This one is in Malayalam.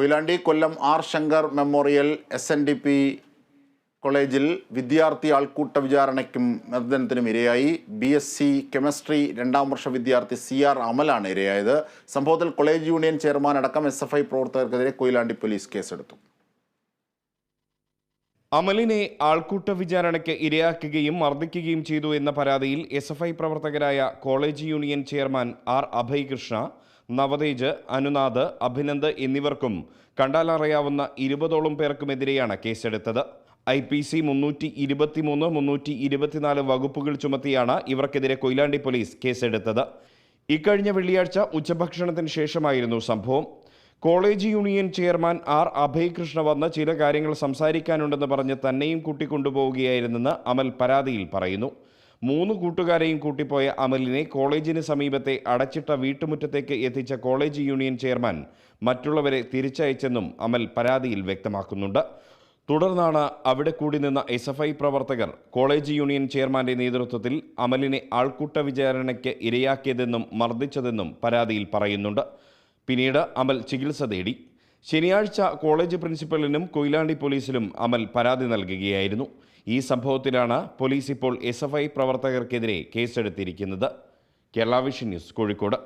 Koyilandy Kollam R Shankar memorial S N D P കോളേജിൽ വിദ്യാർത്ഥി ആൾക്കൂട്ട വിചാരണയ്ക്കും മർദ്ദനത്തിനും ഇരയായി. ബി എസ് സി കെമിസ്ട്രി രണ്ടാം വർഷ വിദ്യാർത്ഥി സി ആർ അമലാണ് ഇരയായത്. സംഭവത്തിൽ കോളേജ് യൂണിയൻ ചെയർമാൻ അടക്കം എസ് എഫ് ഐ പ്രവർത്തകർക്കെതിരെ കൊയിലാണ്ടി പോലീസ് കേസെടുത്തു. അമലിനെ ആൾക്കൂട്ട വിചാരണയ്ക്ക് ഇരയാക്കുകയും മർദ്ദിക്കുകയും ചെയ്തു എന്ന പരാതിയിൽ എസ് എഫ് ഐ പ്രവർത്തകരായ college union chairman R Abhay Krishna Navathej Anunath Abhinand എന്നിവർക്കും കണ്ടാലറിയാവുന്ന ഇരുപതോളം പേർക്കുമെതിരെയാണ് കേസെടുത്തത്. ഐ പി സി മുന്നൂറ്റി ഇരുപത്തിമൂന്ന് മുന്നൂറ്റി ഇരുപത്തിനാല് വകുപ്പുകൾ ചുമത്തിയാണ് ഇവർക്കെതിരെ കൊയിലാണ്ടി പോലീസ് കേസെടുത്തത്. ഇക്കഴിഞ്ഞ വെള്ളിയാഴ്ച ഉച്ചഭക്ഷണത്തിന് ശേഷമായിരുന്നു സംഭവം. College union chairman R Abhayakrishna വന്ന് ചില കാര്യങ്ങൾ സംസാരിക്കാനുണ്ടെന്ന് പറഞ്ഞ് തന്നെയും കൂട്ടിക്കൊണ്ടുപോവുകയായിരുന്നെന്ന് അമൽ പരാതിയിൽ പറയുന്നു. മൂന്ന് കൂട്ടുകാരെയും കൂട്ടിപ്പോയ അമലിനെ കോളേജിന് സമീപത്തെ അടച്ചിട്ട വീട്ടുമുറ്റത്തേക്ക് എത്തിച്ച കോളേജ് യൂണിയൻ ചെയർമാൻ മറ്റുള്ളവരെ തിരിച്ചയച്ചെന്നും അമൽ പരാതിയിൽ വ്യക്തമാക്കുന്നുണ്ട്. തുടർന്നാണ് അവിടെ കൂടി നിന്ന എസ് എഫ് ഐ പ്രവർത്തകർ കോളേജ് യൂണിയൻ ചെയർമാന്റെ നേതൃത്വത്തിൽ അമലിനെ ആൾക്കൂട്ട വിചാരണയ്ക്ക് ഇരയാക്കിയതെന്നും മർദ്ദിച്ചതെന്നും പരാതിയിൽ പറയുന്നുണ്ട്. പിന്നീട് അമൽ ചികിത്സ തേടി. ശനിയാഴ്ച കോളേജ് പ്രിൻസിപ്പലിനും കൊയിലാണ്ടി പോലീസിലും അമൽ പരാതി നൽകുകയായിരുന്നു. ഈ സംഭവത്തിലാണ് പോലീസ് ഇപ്പോൾ എസ് പ്രവർത്തകർക്കെതിരെ കേസെടുത്തിരിക്കുന്നത്. Kerala Vision news Kozhikode.